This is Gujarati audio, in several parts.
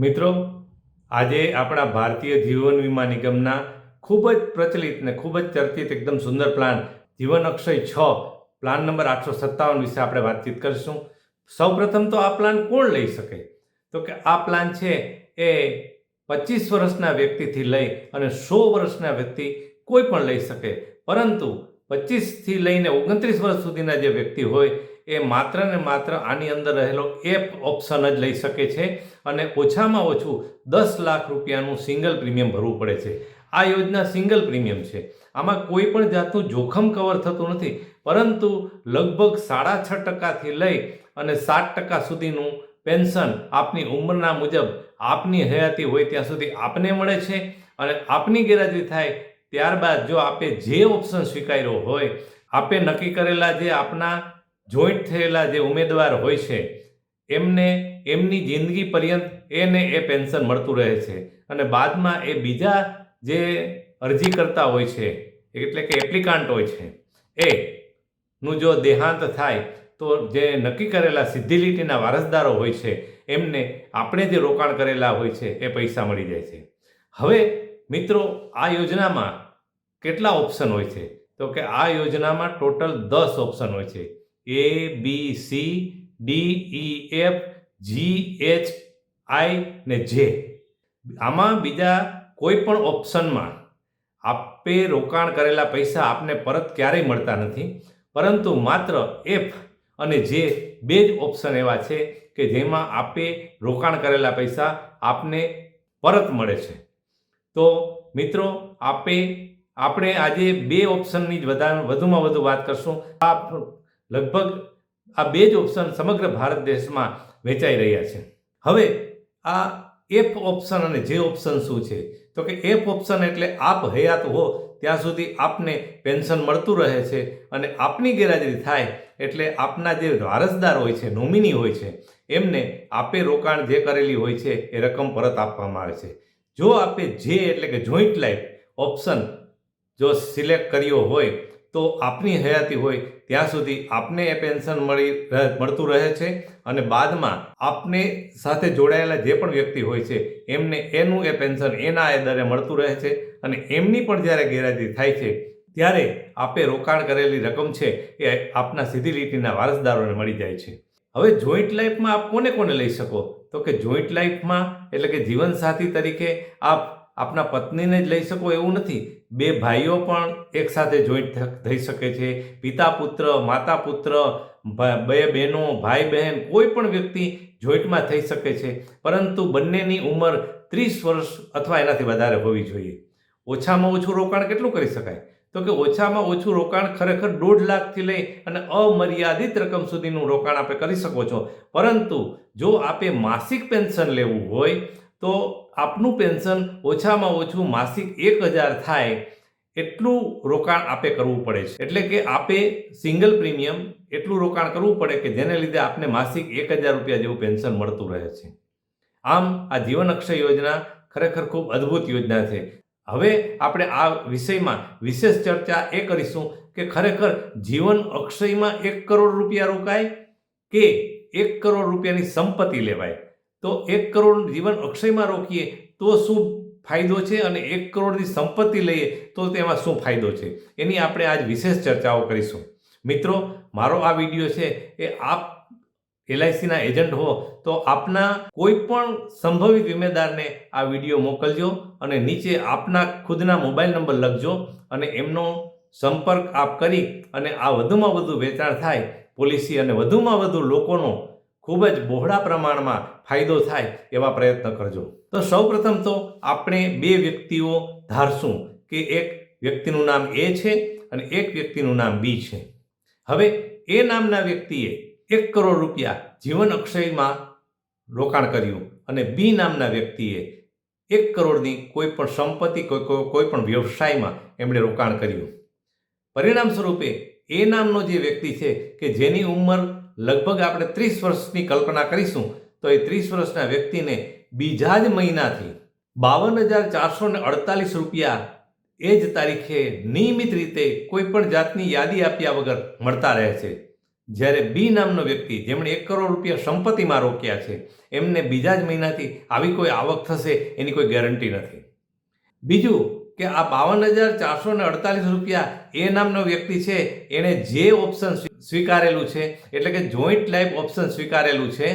મિત્રો, આજે આપણા ભારતીય જીવન વીમા નિગમના ખૂબ જ પ્રચલિત ને ખૂબ જ ચર્ચિત એકદમ સુંદર પ્લાન, જીવન અક્ષય છ, પ્લાન નંબર આઠસો સત્તાવન વિશે આપણે વાતચીત કરીશું. સૌપ્રથમ તો આ પ્લાન કોણ લઈ શકે? તો કે આ પ્લાન છે એ પચીસ વર્ષના વ્યક્તિથી લઈ અને સો વર્ષના વ્યક્તિ કોઈ પણ લઈ શકે. પરંતુ પચીસથી લઈને ઓગણત્રીસ વર્ષ સુધીના જે વ્યક્તિ હોય એ માત્ર ને માત્ર આની અંદર રહેલો એપ ઓપ્શન જ લઈ શકે છે અને ઓછામાં ઓછું દસ લાખ રૂપિયાનું સિંગલ પ્રીમિયમ ભરવું પડે છે. આ યોજના સિંગલ પ્રીમિયમ છે. આમાં કોઈ પણ જાતનું જોખમ કવર થતું નથી, પરંતુ લગભગ સાડા છ ટકાથી લઈ અને સાત ટકા સુધીનું પેન્શન આપની ઉંમરના મુજબ આપની હયાતી હોય ત્યાં સુધી આપને મળે છે અને આપની ગેરહાજરી થાય ત્યારબાદ જો આપે જે ઓપ્શન સ્વીકાર્યો હોય, આપે નક્કી કરેલા જે આપના જોઈન્ટ થયેલા જે ઉમેદવાર હોય છે, એમને એમની જિંદગી પર્યંત એને એ પેન્શન મળતું રહે છે. અને બાદમાં એ બીજા જે અરજી કરતા હોય છે, એટલે કે એપ્લિકાન્ટ હોય છે, એ નું જો દેહાંત થાય, તો જે નક્કી કરેલા સીધી લીટીના વારસદારો હોય છે, એમને આપણે જે રોકાણ કરેલા હોય છે, એ પૈસા મળી જાય છે. હવે મિત્રો, આ યોજનામાં કેટલા ઓપ્શન હોય છે? તો કે આ યોજનામાં ટોટલ દસ ઓપ્શન હોય છે. A B C D E F G H I ને જે આમાં બીજા કોઈ પણ ઓપ્શનમાં આપે રોકાણ કરેલા પૈસા આપને પરત ક્યારેય મળતા નથી. પરંતુ માત્ર એફ અને જે બે જ ઓપ્શન એવા છે કે જેમાં આપે રોકાણ કરેલા પૈસા આપને પરત મળે છે. તો મિત્રો, આપે, આપણે આજે બે ઓપ્શનની જ વધુમાં વધુ વાત કરશું. આ લગભગ આ બે જ ઓપ્શન સમગ્ર ભારત દેશમાં વેચાઈ રહ્યા છે. હવે આ એફ ઓપ્શન અને જે ઓપ્શન શું છે? તો કે એફ ઓપ્શન એટલે આપ હયાત હો, ત્યાં સુધી આપને પેન્શન મળતું રહે છે અને આપની ગેરહાજરી થાય એટલે આપના જે વારસદાર હોય છે, નોમિની હોય છે, એમને આપે રોકાણ જે કરેલી હોય છે એ રકમ પરત આપવામાં આવે છે. જો આપે જે એટલે કે જોઈન્ટ લાઈફ ઓપ્શન જો સિલેક્ટ કર્યો હોય તો આપની હયાતી હોય ત્યાં સુધી આપને એ પેન્શન મળી મળતું રહે છે અને બાદમાં આપને સાથે જોડાયેલા જે પણ વ્યક્તિ હોય છે, એમને એનું એ પેન્શન એના એ દરે મળતું રહે છે અને એમની પણ જ્યારે ગેરહાજરી થાય છે, ત્યારે આપે રોકાણ કરેલી રકમ છે એ આપના સીધી લીટીના વારસદારોને મળી જાય છે. હવે જોઈન્ટ લાઈફમાં આપ કોને કોને લઈ શકો? તો કે જોઈન્ટ લાઈફમાં એટલે કે જીવનસાથી તરીકે આપ આપના પત્નીને જ લઈ શકો એવું નથી. બે ભાઈઓ પણ એકસાથે જોઈન્ટ થઈ શકે છે. પિતા પુત્ર, માતા પુત્ર બે બહેનો, ભાઈ બહેન કોઈ પણ વ્યક્તિ જોઈન્ટમાં થઈ શકે છે. પરંતુ બંનેની ઉંમર ત્રીસ વર્ષ અથવા એનાથી વધારે હોવી જોઈએ. ઓછામાં ઓછું રોકાણ કેટલું કરી શકાય? તો કે ઓછામાં ઓછું રોકાણ ખરેખર દોઢ લાખથી લઈ અને અમર્યાદિત રકમ સુધીનું રોકાણ આપણે કરી શકો છો. પરંતુ જો આપે માસિક પેન્શન લેવું હોય તો આપનું પેન્શન ઓછામાં ઓછું માસિક એક હજાર થાય એટલું રોકાણ આપે કરવું પડે છે. એટલે કે આપે સિંગલ પ્રીમિયમ એટલું રોકાણ કરવું પડે કે જેને લીધે આપને માસિક એક હજાર રૂપિયા જેવું પેન્શન મળતું રહે છે. આમ આ જીવન અક્ષય યોજના ખરેખર ખૂબ અદ્ભુત યોજના છે. હવે આપણે આ વિષયમાં વિશેષ ચર્ચા એ કરીશું કે ખરેખર જીવન અક્ષયમાં એક કરોડ રૂપિયા રોકાય કે એક કરોડ રૂપિયાની સંપત્તિ લેવાય? તો એક કરોડ જીવન અક્ષયમાં રોકીએ, તો શું ફાયદો છે અને એક કરોડની સંપત્તિ લઈએ, તો તેમાં શું ફાયદો છે? એની આપણે આજ વિશેષ ચર્ચાઓ કરીશું. મિત્રો, મારો આ વીડિયો છે એ આપ એલઆઈસીના એજન્ટ હો, તો આપના કોઈ પણ સંભવિત વીમેદારને આ વીડિયો મોકલજો અને નીચે આપના ખુદના મોબાઈલ નંબર લખજો અને એમનો સંપર્ક આપ કરી અને આ વધુમાં વધુ વેચાણ થાય, પોલિસી અને વધુમાં વધુ લોકોનો ખૂબ જ બહોળા પ્રમાણમાં ફાયદો થાય એવા પ્રયત્ન કરજો. તો સૌપ્રથમ તો આપણે બે વ્યક્તિઓ ધારશું કે એક વ્યક્તિનું નામ એ છે અને એક વ્યક્તિનું નામ બી છે. હવે એ નામના વ્યક્તિએ એક કરોડ રૂપિયા જીવન અક્ષયમાં રોકાણ કર્યું અને બી નામના વ્યક્તિએ એક કરોડની કોઈ પણ સંપત્તિ, કોઈ કોઈ પણ વ્યવસાયમાં એમણે રોકાણ કર્યું. પરિણામ સ્વરૂપે એ નામનો જે વ્યક્તિ છે કે જેની ઉંમર લગભગ આપણે ત્રીસ વર્ષની કલ્પના કરીશું, તો એ ત્રીસ વર્ષના વ્યક્તિને બીજા જ મહિનાથી બાવન હજાર ચારસો ને અડતાલીસ રૂપિયા એ જ તારીખે નિયમિત રીતે કોઈ પણ જાતની યાદી આપ્યા વગર મળતા રહે છે. જ્યારે બી નામનો વ્યક્તિ, જેમણે એક કરોડ રૂપિયા સંપત્તિમાં રોક્યા છે, એમને બીજા જ મહિનાથી આવી કોઈ આવક થશે એની કોઈ ગેરંટી નથી. બીજું કે આ બાવન હજાર ચારસો ને અડતાલીસ રૂપિયા એ નામનો વ્યક્તિ છે, એણે જે ઓપ્શન સ્વીકારેલું છે, એટલે કે જોઈન્ટ લાઈફ ઓપ્શન સ્વીકારેલું છે,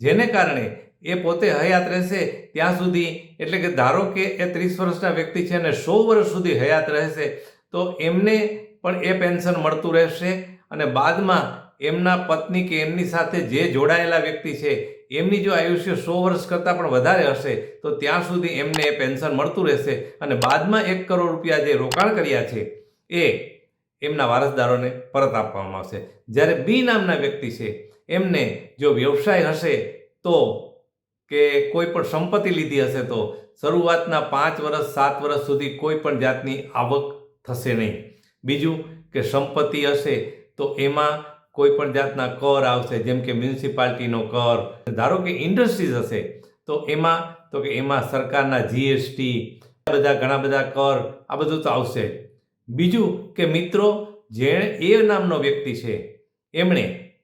જેને કારણે એ પોતે હયાત રહેશે ત્યાં સુધી, એટલે કે ધારો કે એ ત્રીસ વર્ષના વ્યક્તિ છે અને સો વર્ષ સુધી હયાત રહેશે, તો એમને પણ એ પેન્શન મળતું રહેશે અને બાદમાં એમના પત્ની કે એમની સાથે જે જોડાયેલા વ્યક્તિ છે એમની જો આયુષ્ય સો વર્ષ કરતાં પણ વધારે હશે, તો ત્યાં સુધી એમને એ પેન્શન મળતું રહેશે. અને બાદમાં એક કરોડ રૂપિયા જે રોકાણ કર્યા છે, એ એમના વારસદારોને પરત આપવામાં આવશે. જ્યારે બી નામના વ્યક્તિ છે, એમને જો વ્યવસાય હશે, તો કે કોઈ પણ સંપત્તિ લીધી હશે, તો શરૂઆતના પાંચ વર્ષ, સાત વર્ષ સુધી કોઈ પણ જાતની આવક થશે નહીં. બીજું કે સંપત્તિ હશે, તો એમાં કોઈ પણ જાતના કર આવશે, જેમ કે મ્યુનિસિપાલિટીનો કર. ધારો કે ઇન્ડસ્ટ્રીઝ હશે, તો એમાં, તો કે એમાં સરકારના જીએસટી બધા ઘણા બધા કર, આ બધું તો આવશે. બીજું કે મિત્રો, જેણે એ નામનો વ્યક્તિ છે, એમણે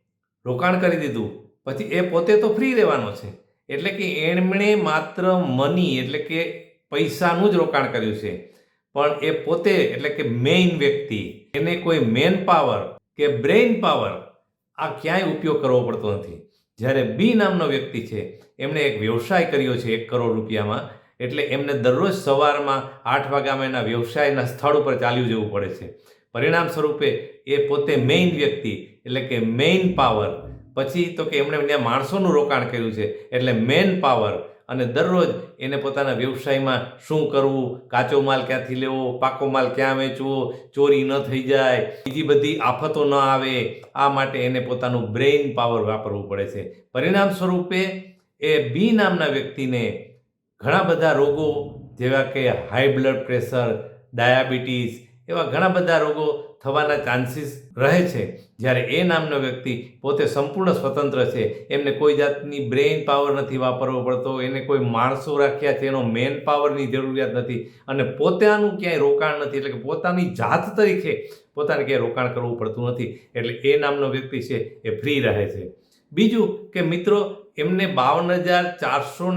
રોકાણ કરી દીધું, પછી એ પોતે તો ફ્રી રહેવાનો છે. એટલે કે એમણે માત્ર મની એટલે કે પૈસાનું જ રોકાણ કર્યું છે. પણ એ પોતે, એટલે કે મેઇન વ્યક્તિ, એને કોઈ મેન પાવર કે બ્રેઇન પાવર આ ક્યાંય ઉપયોગ કરવો પડતો નથી. જ્યારે બી નામનો વ્યક્તિ છે, એમણે એક વ્યવસાય કર્યો છે એક કરોડ રૂપિયામાં, એટલે એમને દરરોજ સવારમાં આઠ વાગ્યામાં એના વ્યવસાયના સ્થળ ઉપર ચાલ્યું જવું પડે છે. પરિણામ સ્વરૂપે એ પોતે મેઇન વ્યક્તિ, એટલે કે મેઇન પાવર પછી તો કે એમણે ત્યાં માણસોનું રોકાણ કર્યું છે, એટલે મેન પાવર અને દરરોજ એને પોતાના વ્યવસાયમાં શું કરવું, કાચો માલ ક્યાંથી લેવો, પાકો માલ ક્યાં વેચવો, ચોરી ન થઈ જાય, બીજી બધી આફતો ન આવે, આ માટે એને પોતાનું બ્રેઇન પાવર વાપરવું પડે છે. પરિણામ સ્વરૂપે એ બી નામના વ્યક્તિને ઘણા બધા રોગો જેવા કે હાઈ બ્લડ પ્રેશર, ડાયાબિટીસ એવા ઘણા બધા રોગો થવાના ચાન્સીસ રહે છે. જ્યારે એ નામનો વ્યક્તિ પોતે સંપૂર્ણ સ્વતંત્ર છે. એમને કોઈ જાતની બ્રેઇન પાવર નથી વાપરવો પડતો. એને કોઈ માણસો રાખ્યા છે. એનો મેન પાવરની જરૂરિયાત નથી. અને પોતાનું ક્યાંય રોકાણ નથી. એટલે કે પોતાની જાત તરીકે પોતાને ક્યાંય રોકાણ કરવું પડતું નથી. એટલે એ નામનો વ્યક્તિ છે એ ફ્રી રહે છે. બીજું કે મિત્રો, એમને બાવન હજાર ચારસો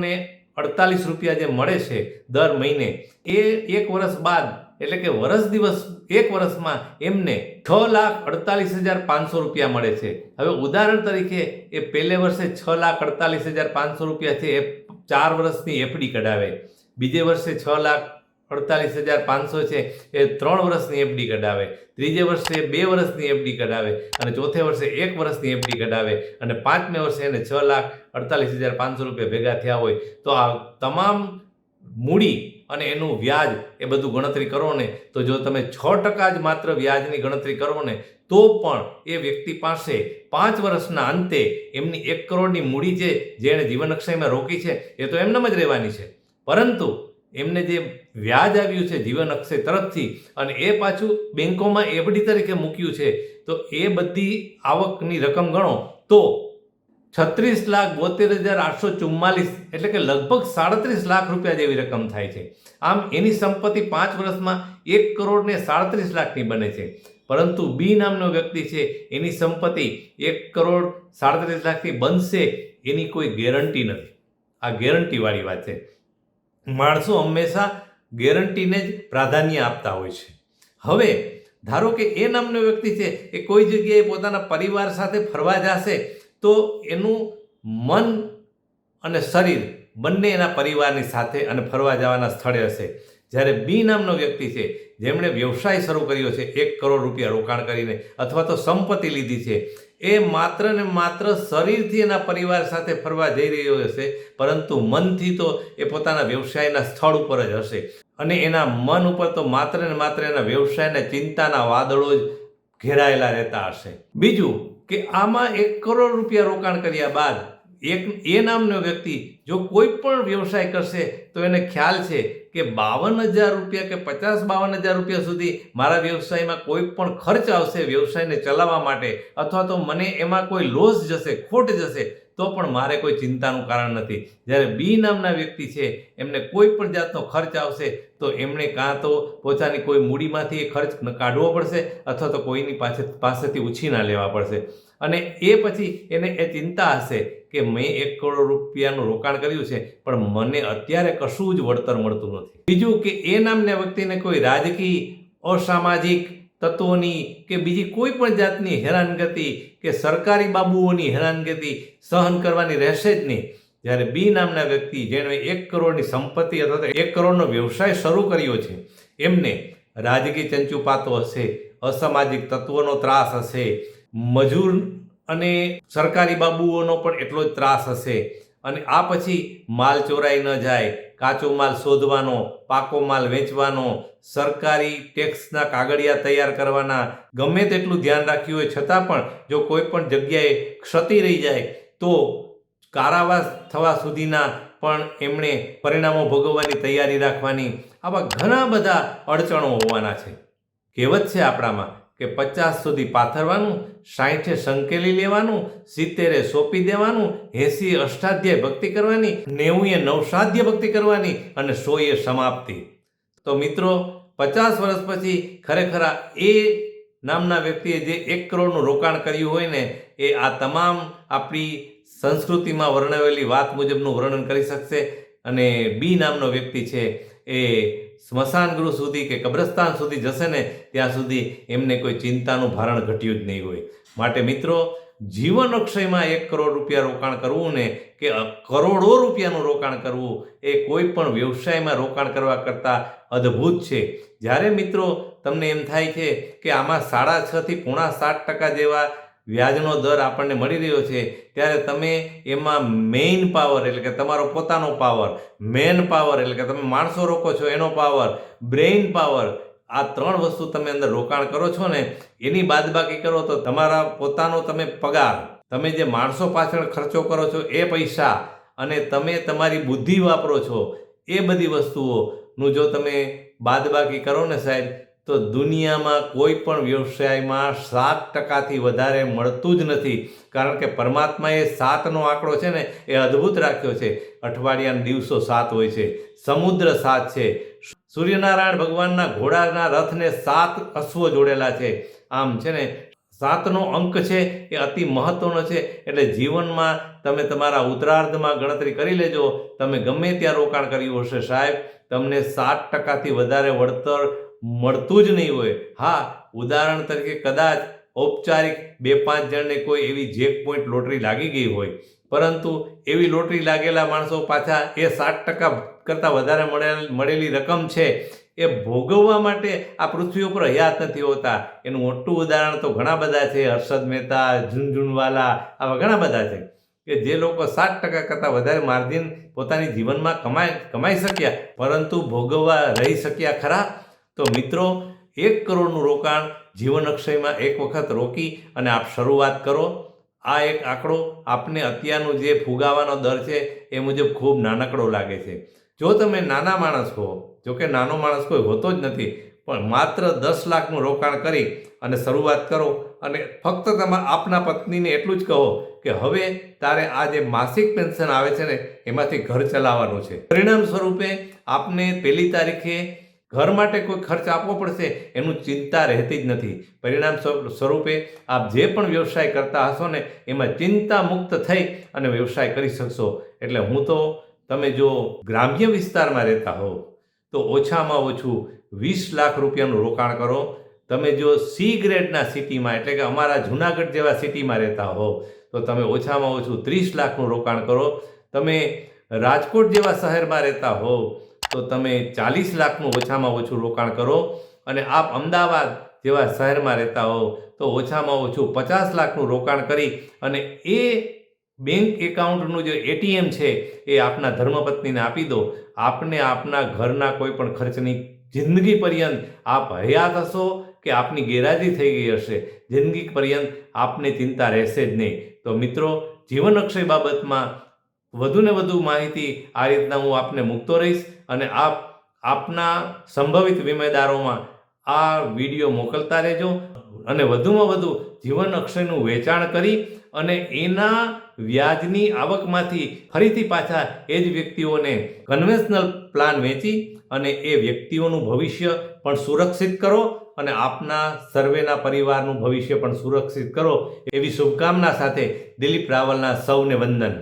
અડતાલીસ રૂપિયા જે મળે છે દર મહિને, એ એક વર્ષ બાદ એટલે કે વર્ષ દિવસ, એક વર્ષમાં એમને છ લાખ અડતાલીસ હજાર પાંચસો રૂપિયા મળે છે. હવે ઉદાહરણ તરીકે એ પહેલે વર્ષે છ લાખ અડતાલીસ હજાર પાંચસો રૂપિયા છે, એ ચાર વર્ષની એફડી કઢાવે. બીજે વર્ષે છ લાખ અડતાલીસ હજાર પાંચસો છે, એ ત્રણ વર્ષની એફડી કઢાવે. ત્રીજે વર્ષે બે વર્ષની એફડી કઢાવે અને ચોથે વર્ષે એક વર્ષની એફડી કઢાવે. અને પાંચમે વર્ષે એને છ લાખ અડતાલીસ હજાર પાંચસો રૂપિયા ભેગા થયા હોય. તો આ તમામ મૂડી અને એનું વ્યાજ એ બધું ગણતરી કરો ને, તો જો તમે છ ટકા જ માત્ર વ્યાજની ગણતરી કરો ને, તો પણ એ વ્યક્તિ પાસે પાંચ વર્ષના અંતે એમની એક કરોડની મૂડી છે જેણે જીવન અક્ષયમાં રોકી છે, એ તો એમનેમ જ રહેવાની છે. પરંતુ એમને જે વ્યાજ આવ્યું છે જીવન અક્ષય તરફથી અને એ પાછું બેંકોમાં એફડી તરીકે મૂક્યું છે, તો એ બધી આવકની રકમ ગણો, તો છત્રીસ લાખ બોતેર હજાર આઠસો ચુમ્માલીસ, એટલે કે લગભગ સાડત્રીસ લાખ રૂપિયા જેવી રકમ થાય છે. આમ એની સંપત્તિ પાંચ વર્ષમાં એક કરોડ ને સાડત્રીસ લાખની બને છે. પરંતુ બી નામનો વ્યક્તિ છે, એની સંપત્તિ એક કરોડ સાડત્રીસ લાખથી બનશે એની કોઈ ગેરંટી નથી. આ ગેરંટીવાળી વાત છે. માણસો હંમેશા ગેરંટીને જ પ્રાધાન્ય આપતા હોય છે. હવે, ધારો કે એ નામનો વ્યક્તિ છે, એ કોઈ જગ્યાએ પોતાના પરિવાર સાથે ફરવા જશે તો એનું મન અને શરીર બંને એના પરિવારની સાથે અને ફરવા જવાના સ્થળે હશે. જ્યારે બી નામનો વ્યક્તિ છે, જેમણે વ્યવસાય શરૂ કર્યો છે, એક કરોડ રૂપિયા રોકાણ કરીને અથવા તો સંપત્તિ લીધી છે, એ માત્ર ને માત્ર શરીરથી એના પરિવાર સાથે ફરવા જઈ રહ્યો હશે, પરંતુ મનથી તો એ પોતાના વ્યવસાયના સ્થળ ઉપર જ હશે. અને એના મન ઉપર તો માત્ર ને માત્ર એના વ્યવસાયના ચિંતાના વાદળો જ ઘેરાયેલા રહેતા હશે. બીજું કે આમાં એક કરોડ રૂપિયા રોકાણ કર્યા બાદ એક એ નામનો વ્યક્તિ જો કોઈ પણ વ્યવસાય કરશે, તો એને ખ્યાલ છે કે બાવન હજાર રૂપિયા કે પચાસ બાવન હજાર રૂપિયા સુધી મારા વ્યવસાયમાં કોઈ પણ ખર્ચ આવશે વ્યવસાયને ચલાવવા માટે, અથવા તો મને એમાં કોઈ લોસ જશે, ખોટ જશે તો પણ મારે કોઈ ચિંતાનું કારણ નથી. જ્યારે બી નામના વ્યક્તિ છે, એમને કોઈ પણ જાતનો ખર્ચ આવશે, તો એમણે કાં તો પોતાની કોઈ મૂડીમાંથી એ ખર્ચ કાઢવો પડશે અથવા તો કોઈની પાસે, પાસેથી ઉછીના લેવા પડશે. અને એ પછી એને એ ચિંતા હશે કે મેં એક કરોડ રૂપિયાનું રોકાણ કર્યું છે, પણ મને અત્યારે કશું જ વળતર મળતું નથી. બીજું કે એ નામના વ્યક્તિને કોઈ રાજકીય, અસામાજિક તત્વોની કે બીજી કોઈ પણ જાતની હેરાનગતિ કે સરકારી બાબુઓની હેરાનગતિ સહન કરવાની રહેશે જ નહીં. જ્યારે બી નામના વ્યક્તિ જેણે એક કરોડની સંપત્તિ અથવા તો એક કરોડનો વ્યવસાય શરૂ કર્યો છે, એમને રાજકીય ચંચુપાતો હશે, અસામાજિક તત્વોનો ત્રાસ હશે, મજૂર અને સરકારી બાબુઓનો પણ એટલો જ ત્રાસ હશે અને આ પછી માલ ચોરાઈ ન જાય કાચો માલ શોધવાનો, પાકો માલ વેચવાનો, સરકારી ટેક્સના કાગળિયા તૈયાર કરવાના, ગમે તેટલું ધ્યાન રાખ્યું હોય, છતાં પણ જો કોઈ પણ જગ્યાએ ક્ષતિ રહી જાય, તો કારાવાસ થવા સુધીના પણ એમણે પરિણામો ભોગવવાની તૈયારી રાખવાની આવા ઘણા બધા અડચણો હોવાના છે. કહેવત છે આપણામાં કે પચાસ સુધી પાથરવાનું સાઠે સંકેલી લેવાનું, સિત્તેરે સોંપી દેવાનું એસી અષ્ટાધ્યાય ભક્તિ કરવાની, નેવુંએ નવસાધ્ય ભક્તિ કરવાની અને સોએ સમાપ્તિ. તો મિત્રો, પચાસ વર્ષ પછી ખરેખર એ નામના વ્યક્તિએ જે એક કરોડનું રોકાણ કર્યું હોય ને, એ આ તમામ આપણી સંસ્કૃતિમાં વર્ણવેલી વાત મુજબનું વર્ણન કરી શકશે અને બી નામનો વ્યક્તિ છે એ સ્મશાન ગૃહ સુધી કે કબ્રસ્તાન સુધી જશે ને ત્યાં સુધી એમને કોઈ ચિંતાનું ભારણ ઘટ્યું જ નહીં હોય. માટે મિત્રો જીવન અક્ષયમાં એક કરોડ રૂપિયા રોકાણ કરવું ને કે કરોડો રૂપિયાનું રોકાણ કરવું, એ કોઈ પણ વ્યવસાયમાં રોકાણ કરવા કરતાં અદ્ભુત છે. જ્યારે મિત્રો, તમને એમ થાય છે કે આમાં સાડા છથી પોણા સાત ટકા જેવા વ્યાજનો દર આપણને મળી રહ્યો છે, ત્યારે તમે એમાં મેઇન પાવર એટલે કે તમારો પોતાનો પાવર મેન પાવર એટલે કે તમે માણસો રોકો છો એનો પાવર બ્રેઇન પાવર આ ત્રણ વસ્તુ તમે અંદર રોકાણ કરો છો ને, એની બાદબાકી કરો તો તમારા પોતાનો તમે પગાર, તમે જે માણસો પાછળ ખર્ચો કરો છો એ પૈસા અને તમે તમારી બુદ્ધિ વાપરો છો, એ બધી વસ્તુઓનું જો તમે બાદબાકી કરો ને સાહેબ તો દુનિયામાં કોઈ પણ વ્યવસાયમાં સાત ટકાથી વધારે મળતું જ નથી. કારણ કે પરમાત્માએ સાતનો આંકડો છે ને, એ અદ્ભુત રાખ્યો છે. અઠવાડિયાના દિવસો સાત હોય છે. સમુદ્ર સાત છે. સૂર્યનારાયણ ભગવાનના ઘોડાના રથને સાત અશ્વો જોડેલા છે. આમ છે ને, સાતનો અંક છે એ અતિ મહત્વનો છે. એટલે જીવનમાં તમે તમારા ઉત્તરાર્ધમાં ગણતરી કરી લેજો. તમે ગમે ત્યાં રોકાણ કર્યું હશે સાહેબ, તમને સાત ટકાથી વધારે વળતર મળતું જ નહીં હોય. હા, ઉદાહરણ તરીકે કદાચ ઔપચારિક બે પાંચ જણને કોઈ એવી જેક પોઈન્ટ લોટરી લાગી ગઈ હોય. પરંતુ એવી લોટરી લાગેલા માણસો પાછા એ સાત ટકા કરતાં વધારે મળેલ રકમ છે, એ ભોગવવા માટે આ પૃથ્વી ઉપર હયાત નથી હોતા. એનું મોટું ઉદાહરણ તો ઘણા બધા છે, હર્ષદ મહેતા ઝુનઝુનવાલા આવા ઘણા બધા છે. કે જે લોકો સાત ટકા કરતાં વધારે માર્જિન પોતાની જીવનમાં કમાઈ કમાઈ શક્યા, પરંતુ ભોગવવા રહી શક્યા ખરા? તો મિત્રો, એક કરોડનું રોકાણ જીવન અક્ષયમાં એક વખત રોકી અને આપ શરૂઆત કરો. આ એક આંકડો આપને અત્યારનું જે ફુગાવાનો દર છે એ મુજબ ખૂબ નાનકડો લાગે છે. જો તમે નાના માણસ હો, જો કે નાનો માણસ કોઈ હોતો જ નથી, પણ માત્ર દસ લાખનું રોકાણ કરી અને શરૂઆત કરો અને ફક્ત તમે આપના પત્નીને એટલું જ કહો કે હવે તારે આ જે માસિક પેન્શન આવે છે ને, એમાંથી ઘર ચલાવવાનું છે. પરિણામ સ્વરૂપે આપને પહેલી તારીખે ઘર માટે કોઈ ખર્ચ આપવો પડશે એનું ચિંતા રહેતી જ નથી. પરિણામ સ્વ- સ્વરૂપે આપ જે પણ વ્યવસાય કરતા હશો ને એમાં ચિંતા મુક્ત થઈ અને વ્યવસાય કરી શકશો. એટલે હું તો, તમે જો ગ્રામ્ય વિસ્તારમાં રહેતા હો, તો ઓછામાં ઓછું વીસ લાખ રૂપિયાનું રોકાણ કરો. તમે જો સી ગ્રેડના સિટીમાં, એટલે કે અમારા જુનાગઢ જેવા સિટીમાં રહેતા હો, તો તમે ઓછામાં ઓછું ત્રીસ લાખનું રોકાણ કરો. તમે રાજકોટ જેવા શહેરમાં રહેતા હો તો તમે ચાલીસ લાખનું ઓછામાં ઓછું રોકાણ કરો અને આપ અમદાવાદ જેવા શહેરમાં રહેતા હો, તો ઓછામાં ઓછું પચાસ લાખનું રોકાણ કરી અને એ બેંક એકાઉન્ટનું જે એટીએમ છે એ આપના ધર્મપત્નીને આપી દો. આપને આપના ઘરના કોઈ પણ ખર્ચની જિંદગી પર્યંત આપ હયાત હશો કે આપની ગેરહાજરી થઈ ગઈ હશે. જિંદગી પર્યંત આપને ચિંતા રહેશે જ નહીં. તો મિત્રો, જીવન અક્ષય બાબતમાં વધુને વધુ માહિતી આ રીતના હું આપને મૂકતો રહીશ અને આપ, આપના સંભવિત વીમેદારોમાં આ વીડિયો મોકલતા રહેજો અને વધુમાં વધુ જીવન અક્ષયનું વેચાણ કરી અને એના વ્યાજની આવકમાંથી ફરીથી પાછા એ જ વ્યક્તિઓને કન્વેન્શનલ પ્લાન વેચી અને એ વ્યક્તિઓનું ભવિષ્ય પણ સુરક્ષિત કરો અને આપના સર્વેના પરિવારનું ભવિષ્ય પણ સુરક્ષિત કરો. એવી શુભકામના સાથે દિલીપ રાવલના સૌને વંદન.